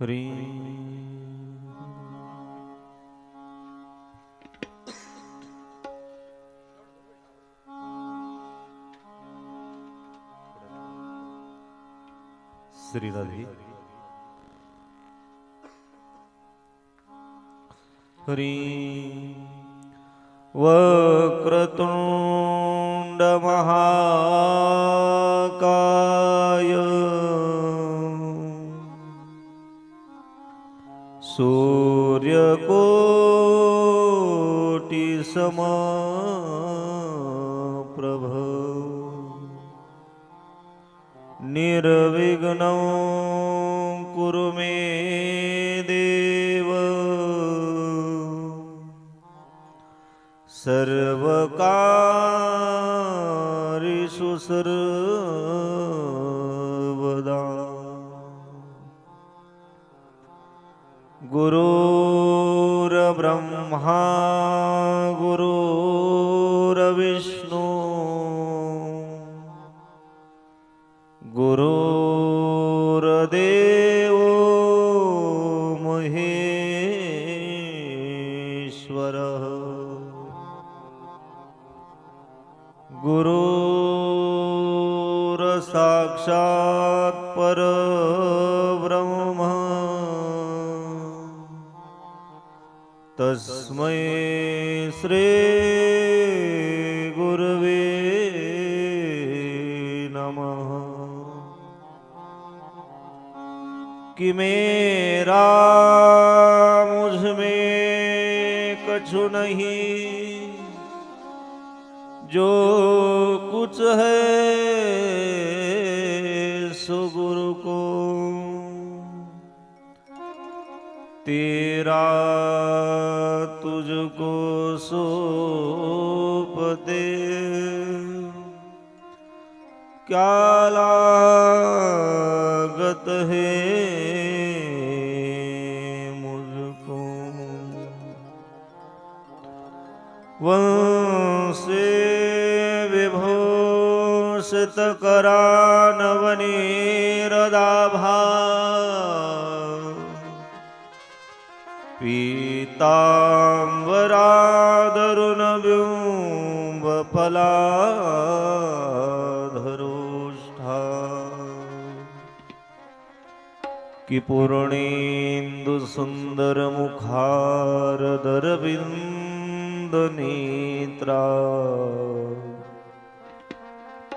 हरी। श्री राधे हरी वक्रतुंड समप्रभ निर्विघ्नं कुरु मे देव। सर्वकारिषु सर्वदा। ब्रह्मा गुरुर्विष्णु गुरुर्देव महेश्वरः। गुरुर्साक्षात् पर श्री गुरवे नमः। कि मेरा मुझमें कछु नहीं जो कुछ है क्या लागत है मुझको? वंशे विभूषित करानवनीरदाभा फला कि पूर्णेन्दुसुन्दरमुखारदरविन्दनेत्रा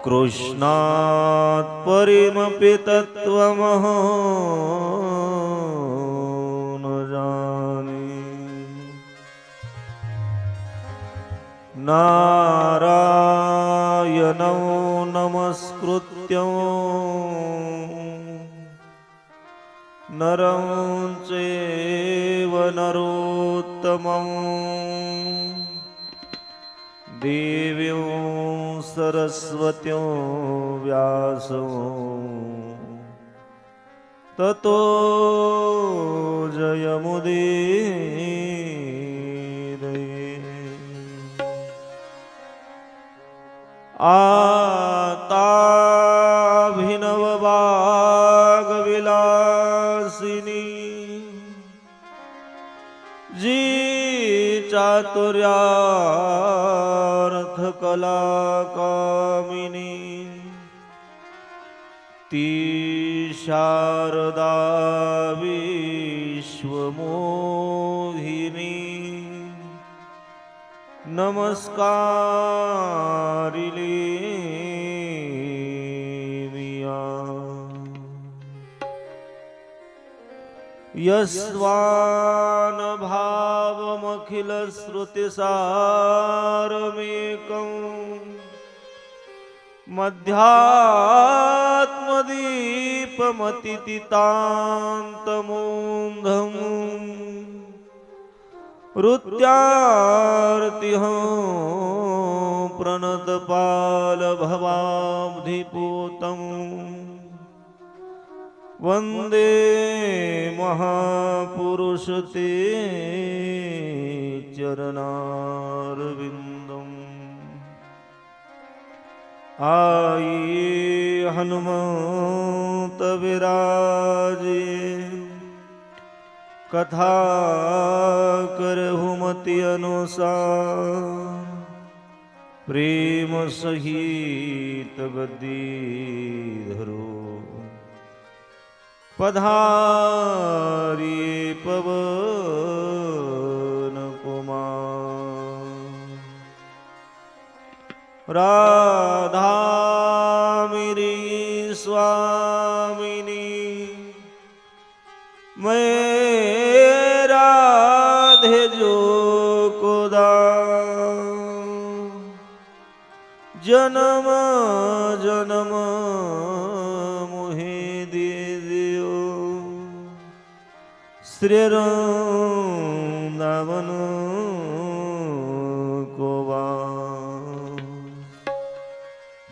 कृष्णात् परिमपि तत्त्वमहो न जाने नारायणौ नमस्कृत्य નરં ચેવ નરોત્તમં દેવ્યો સરસ્વત્યો વ્યાસો તતો જયમુદે આ चातुर्यार्थकलाकामिनी ती शारदा विश्वमोहिनी नमस्कारिले भा अखिलश्रुतिसारमेकम् मध्यात्मदीपमतितान्तमोऽन्धम् रुत्यार्तिहं प्रणतपालभवाब्धिपूतम् वन्दे महापुरुष ते चरणारविन्दम् आये हनुमत विराजे कथा करहुमति अनुसार प्रेम सहित गदी धरो। पधारी पवन कुमार। राधा मेरी स्वामिनी मैं राधे जो कोदा जन्म श्री रावन कोवा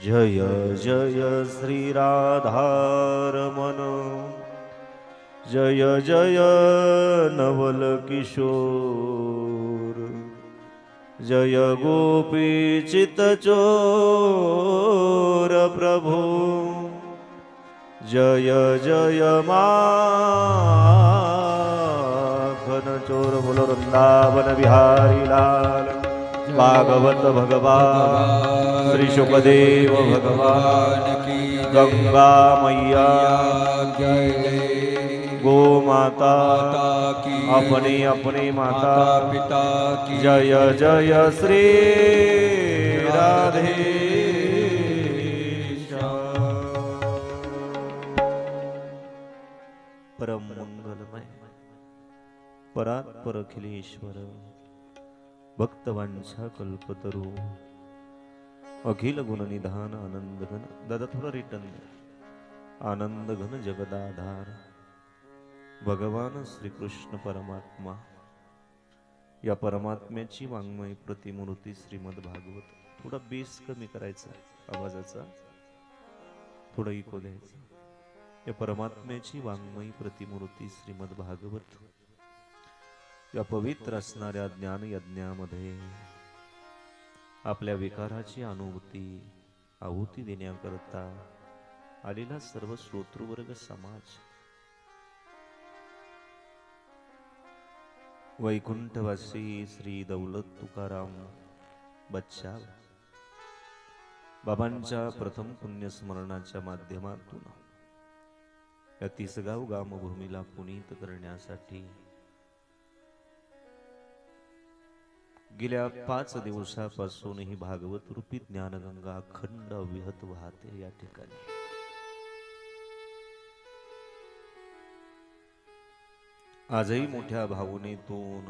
जय जय श्रीराधारमन जय जय नवल किशोर। जय गोपी चित चोर प्रभु। जय जय मा बोलो वृंदावन बिहारी लाल भागवत भगवान श्री शुकदेव भगवान की गंगा मैया जय गो माता की अपनी अपनी माता पिता की जय जय श्री राधे। परात्पर अखिलेश्वर भक्तवांछा कल्पतरू. अखिल गुणनिधान आनंद घन दादा थोडं रिटर्न आनंद घन जगदाधार. भगवान श्रीकृष्ण परमात्मा. या परमात्म्याची वाङ्मय प्रतिमूर्ती श्रीमद भागवत. थोडा बेस कमी करायचा आवाजाचा. थोडा इको द्यायचा. या परमात्म्याची वाङ्मयी प्रतिमूर्ती श्रीमद भागवत. या पवित्र असणाऱ्या ज्ञान यज्ञामध्ये आपल्या विकाराची अनुभूती आहुती देण्याकरता आलेला सर्व श्रोतृवर्ग समाज वैकुंठवासी श्री दौलत तुकाराम बच्चा बाबांच्या प्रथम पुण्यस्मरणाच्या माध्यमातून या तिसगाव गामभूमीला पुनीत करण्यासाठी गेल्या पाच दिवसापासून ही भागवत रूपी ज्ञानगंगा अखंड विहत वाहते या ठिकाणी. आजही मोठ्या भावनेतून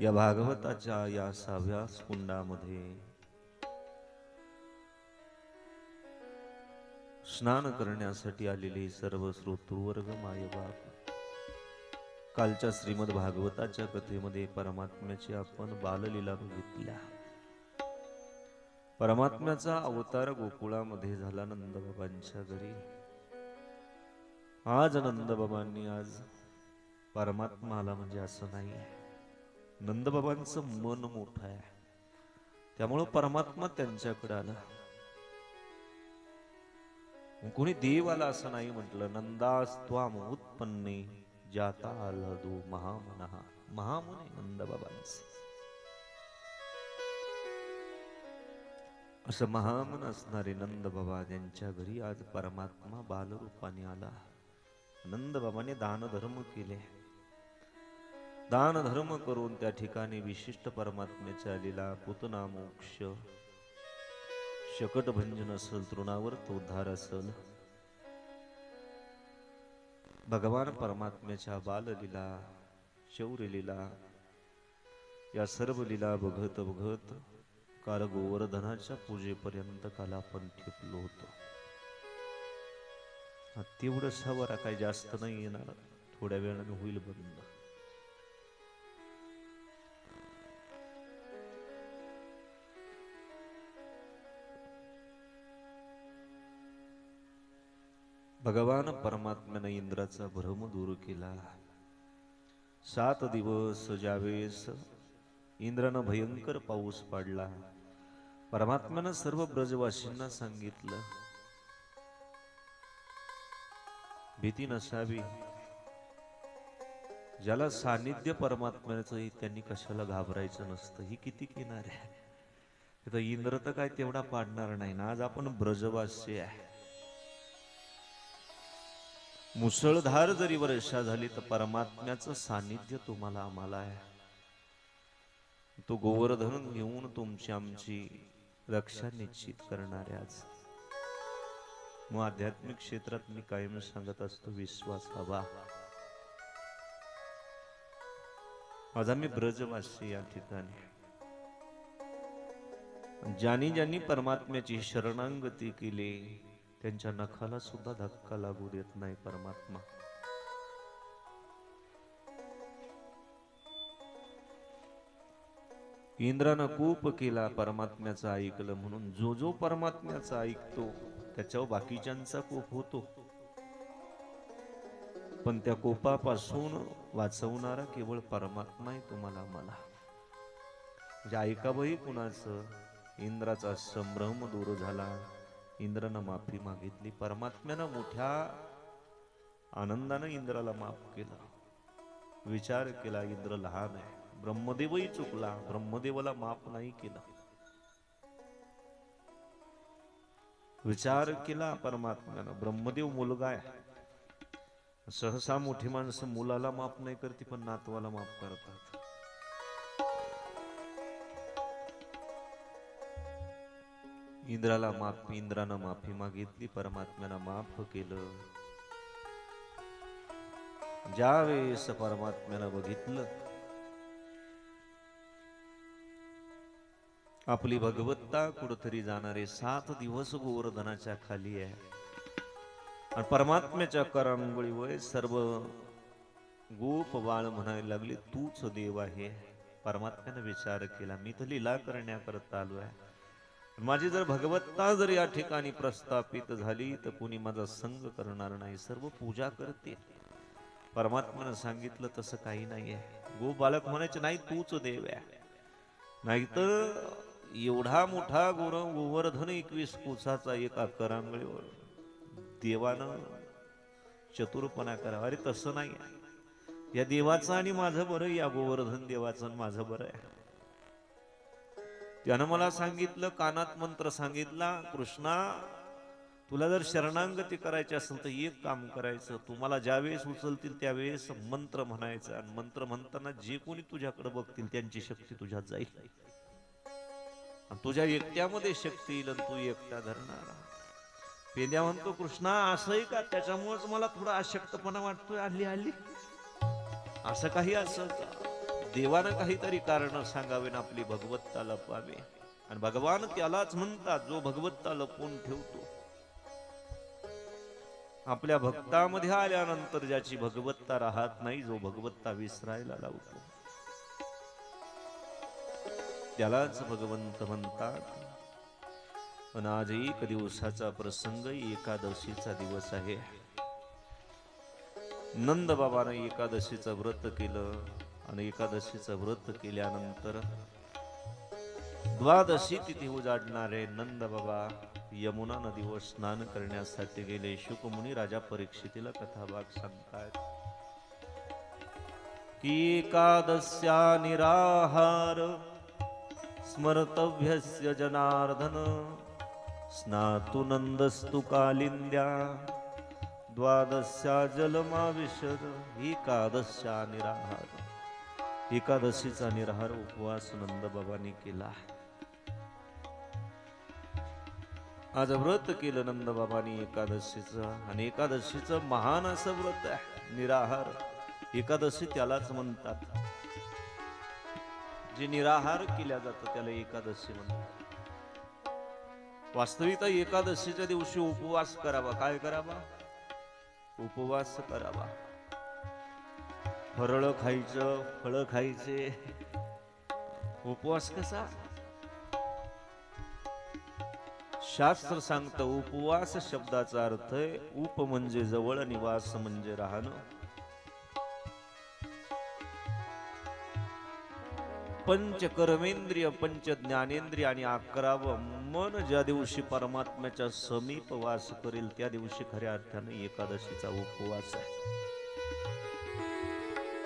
या भागवताच्या या सहाव्या कुंडामध्ये स्नान करण्यासाठी आलेले सर्व श्रोतृवर्ग मायबाप कालच्या श्रीमद भागवताच्या कथेमध्ये परमात्म्याची आपण बाललीला बघितल्या. परमात्म्याचा अवतार गोकुळामध्ये झाला नंदबाबांच्या घरी. आज नंदबाबांनी आज परमात्मा आला म्हणजे असं नाही. नंदबाबांचं मन मोठं आहे. त्यामुळं परमात्मा त्यांच्याकडे आला. कोणी देव आला असं नाही म्हटलं. नंदास्त्वाम उत्पन्ने जाता आलदू महामनहा महामुने नंदबाबांचं असं महामन असणारे नंद बाबा यांच्या घरी आज परमात्मा बालरूपाने आला. नंद बाबाने दान धर्म केले. दान धर्म करून त्या ठिकाणी विशिष्ट परमात्म्याच्या लिला पुतना मोक्ष शकट भंजन असल तृणावर तो उद्धार असल. भगवान परमात्म्याच्या बाललीला शौर्य लीला या सर्व लीला बघत बघत काल गोवर्धनाच्या पूजेपर्यंत काल आपण ठेपलो होतो. तेवढं सवरा काही जास्त नाही येणार. थोड्या वेळाने होईल बंद. भगवान परमात्म्याने इंद्राचा भ्रम दूर केला. सात दिवस ज्यावेळेस इंद्रानं भयंकर पाऊस पाडला. परमात्म्यानं सर्व ब्रजवासींना सांगितलं भीती नसावी. ज्याला सानिध्य परमात्म्याचं त्यांनी कशाला घाबरायचं नसतं. ही किती किनार आहे इंद्र तर काय तेवढा पाडणार नाही ना. आज आपण ब्रजवासी आहे. मुसळधार जरी वर्षा झाली तर परमात्म्याचं सानिध्य तुम्हाला आम्हाला आहे. तो गोवर्धन घेऊन तुमची आमची रक्षा निश्चित करणाऱ्याच मग आध्यात्मिक क्षेत्रात मी कायम सांगत असतो विश्वास हवा. माझा मी ब्रजवासी या ठिकाणी. ज्यांनी ज्यांनी परमात्म्याची शरणांगती केली त्यांच्या नखाला सुद्धा धक्का लागू देत नाही परमात्मा. इंद्रानं कूप केला परमात्म्याचं ऐकलं म्हणून जो जो परमात्म्याचा ऐकतो त्याच्यावर बाकीच्यांचा कोप होतो. पण त्या कोपापासून वाचवणारा केवळ परमात्मा आहे तुम्हाला मला. म्हणजे ऐकावंही कुणाचं? इंद्राचा संभ्रम दूर झाला. इंद्रानं माफी मागितली. परमात्म्यानं मोठ्या आनंदानं इंद्राला माफ केलं. विचार केला इंद्र लहान आहे. ब्रह्मदेवही चुकला. ब्रह्मदेवाला माफ नाही केला. विचार केला परमात्म्यानं. ब्रह्मदेव मुलगा आहे. सहसा मोठी माणसं मुलाला माफ नाही करते पण नातवाला माफ करतात. इंद्राला माफ इंद्रानं माफी मागितली परमात्म्यानं माफ केलं. ज्यावेळेस परमात्म्यानं बघितलं आपली भगवत्ता कुठतरी जाणारे सात दिवस गोवर्धनाच्या खाली आहे. आणि परमात्म्याच्या करांगोळीवर सर्व गोप बाळ म्हणायला लागले तूच देव आहे. परमात्म्यानं विचार केला मी तर लीला करण्याकरता आलो आहे. माझी जर भगवत्ता जर या ठिकाणी प्रस्थापित झाली तर कुणी माझा संग करणार नाही. सर्व पूजा करते. परमात्मानं सांगितलं तसं काही नाही आहे गो बालक म्हणायचे नाही तूच देव आहे. नाहीतर एवढा मोठा गोर गोवर्धन एकवीस कोसाचा एका करांगळीवर देवानं चतुरपणा करावा. अरे तसं नाही आहे. या देवाचं आणि माझं बरं या गोवर्धन देवाचं आणि माझं बरं आहे. त्यानं मला सांगितलं कानात मंत्र सांगितला कृष्णा तुला जर शरणांगती करायची असेल तर एक काम करायचं. तुम्हाला ज्यावेळेस उचलतील त्यावेळेस मंत्र म्हणायचं आणि मंत्र म्हणताना जे कोणी तुझ्याकडे बघतील त्यांची शक्ती तुझ्यात जाईल. आणि तुझ्या एकट्यामध्ये शक्ती येईल आणि तू एकटा धरणार. पेद्या म्हणतो कृष्णा असंही का? त्याच्यामुळेच मला थोडा अशक्तपणा वाटतोय. हल्ली आली असं काही असं का देवानं काहीतरी कारण सांगावे ना आपली भगवत्ता लपवावे आणि भगवान त्यालाच म्हणतात जो भगवत्ता लपवून ठेवतो. आपल्या भक्तामध्ये आल्यानंतर ज्याची भगवत्ता राहत नाही जो भगवत्ता विसरायला लावतो. त्यालाच भगवंत म्हणतात. पण आज एक दिवसाचा प्रसंग एकादशीचा दिवस आहे. नंद बाबानं एकादशीचं व्रत केलं. आणि एकादशीचं व्रत केल्यानंतर द्वादशी तिथी उजाडणारे नंद बाबा यमुना नदीवर स्नान करण्यासाठी गेले. शुकमुनी राजा परीक्षितीला कथाभाग सांगतायत. की एकादश्या निराहार स्मर्तव्यस्य जनार्दन स्नातु नंदस्तु कालिंद्या द्वादश्या जलमाविशद एकादश्या निराहार एकादशीचा निराहार उपवास नंदबाबांनी केला आज व्रत केलं नंदबाबांनी एकादशीचं आणि एकादशीचं महान असं व्रत आहे. निराहार. एकादशी त्यालाच म्हणतात. जे निराहार केल्या जातं त्याला एकादशी म्हणतात. वास्तविकता एकादशीच्या दिवशी उपवास करावा. काय करावा? उपवास करावा. फरळ खायचं फळ खायचे. उपवास कसा? शास्त्र सांगतं उपवास शब्दाचा अर्थ आहे उप म्हणजे जवळ निवास म्हणजे राहणं. पंच कर्मेंद्रिय पंच ज्ञानेंद्रिय आणि अकरावं मन ज्या दिवशी परमात्म्याच्या समीप वास करेल त्या दिवशी खऱ्या अर्थाने एकादशीचा उपवास आहे.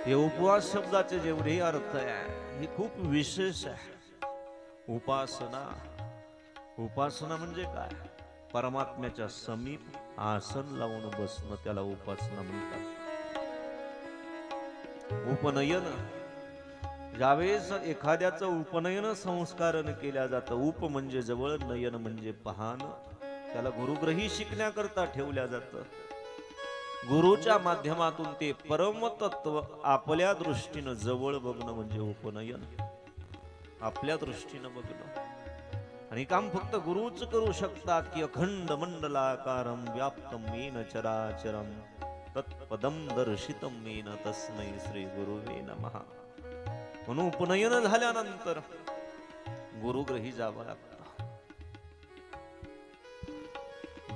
हे उपवास शब्दाचे जेवढेही अर्थ आहे हे खूप विशेष आहे. उपासना. उपासना म्हणजे काय? परमात्म्याच्या समीप आसन लावून बसणं त्याला उपासना म्हणतात. उपनयन. ज्यावेळेस एखाद्याचं उपनयन संस्कारण केल्या जातं उप म्हणजे जवळ नयन म्हणजे पहान त्याला गुरुग्रही शिकण्याकरता ठेवल्या जातं. गुरुच्या माध्यमातून ते परमतत्व आपल्या दृष्टीनं जवळ बघणं म्हणजे उपनयन. आपल्या दृष्टीनं बघणं. आणि काम फक्त गुरुच करू शकतात की अखंड मंडलाकारम व्याप्तम मेन चराचरम तत्पदम दर्शितम मेन तस्मै श्री गुरुवे नमहा म्हणून उपनयन झाल्यानंतर गुरुग्रही जावं लागतं.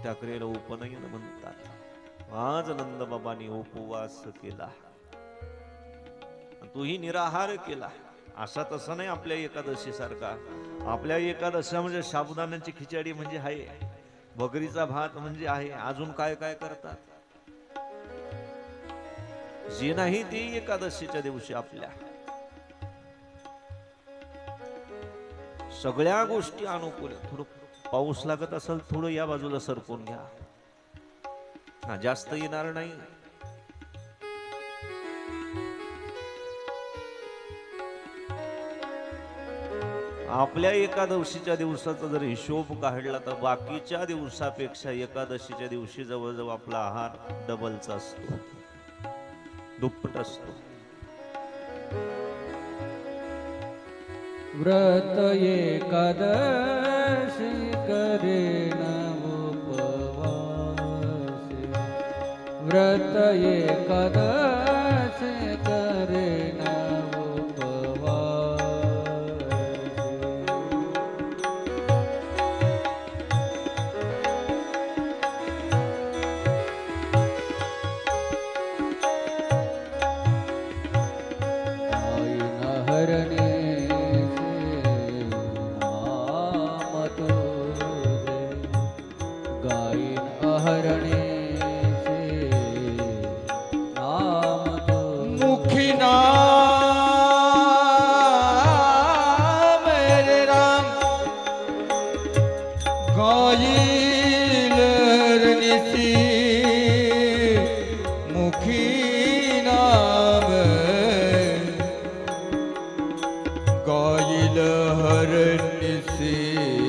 त्या क्रियेला उपनयन म्हणतात. आज नंदबाबांनी उपवास केला. तूही निराहार केला. असा तसा नाही आपल्या एकादशी सारखा आपल्या एकादशी म्हणजे साबुदाण्याची खिचडी म्हणजे आहे. बकरीचा भात म्हणजे आहे. अजून काय काय करतात? जे नाही ते एकादशीच्या दिवशी आपल्या. सगळ्या गोष्टी अनुकूल थोडं पाऊस लागत असेल थोडं या बाजूला सरकून घ्या. हा जास्त येणार नाही. आपल्या एकादशीच्या दिवसाचा जर हिशोब काढला तर बाकीच्या दिवसापेक्षा एकादशीच्या दिवशी जवळजवळ आपला आहार डबलचा असतो. दुप्पट असतो. व्रत एकादशी करेना व्रत एकादशी ਗਾਇਲ ਹਰ ਨਿਸੀ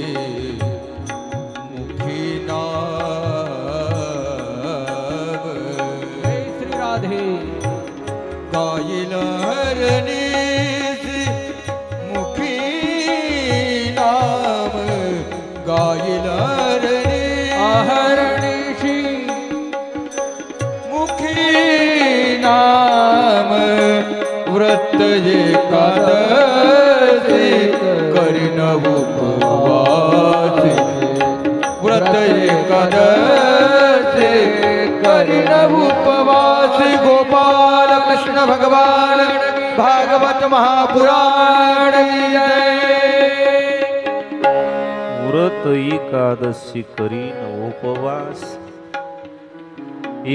एकादशी करीन उपवासी गोपाल कृष्ण भगवान भागवत महापुराण की जय व्रत एकादशी करीन उपवास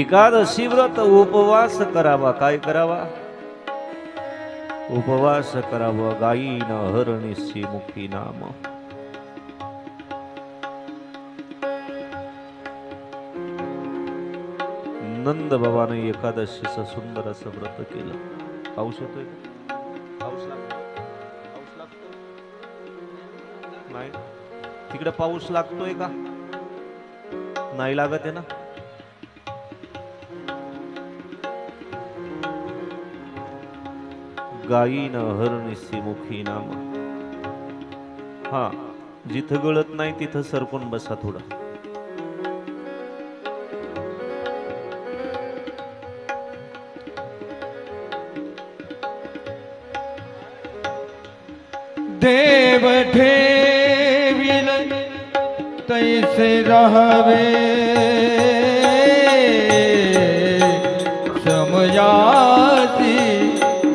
एकादशी व्रत उपवास करावा काय करावा उपवास करावा गायीन हरणीशी मुखी नंद बाबाने एकादशीचं सुंदर असं व्रत केलं. पाऊस येतोय का? पाऊस लागतो. नाही. तिकडे पाऊस लागतोय का? नाही लागत आहे ना? गायीन हरणीसी मुखी नाम. हा जिथं गळत नाही तिथं सरकून बसा थोडं. देव ठेविल तैसे राहावे समयासी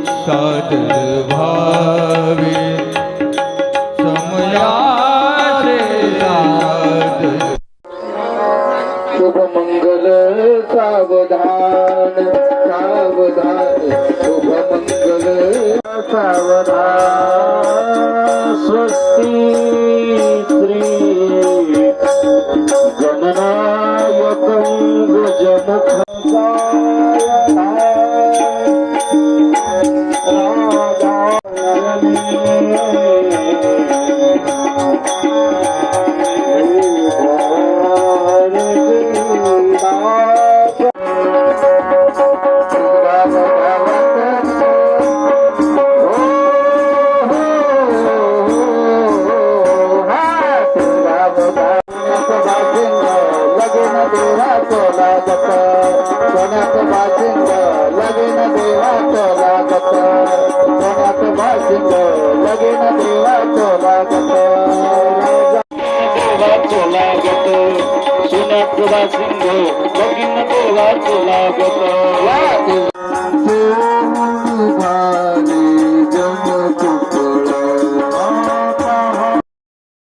सादर Oh.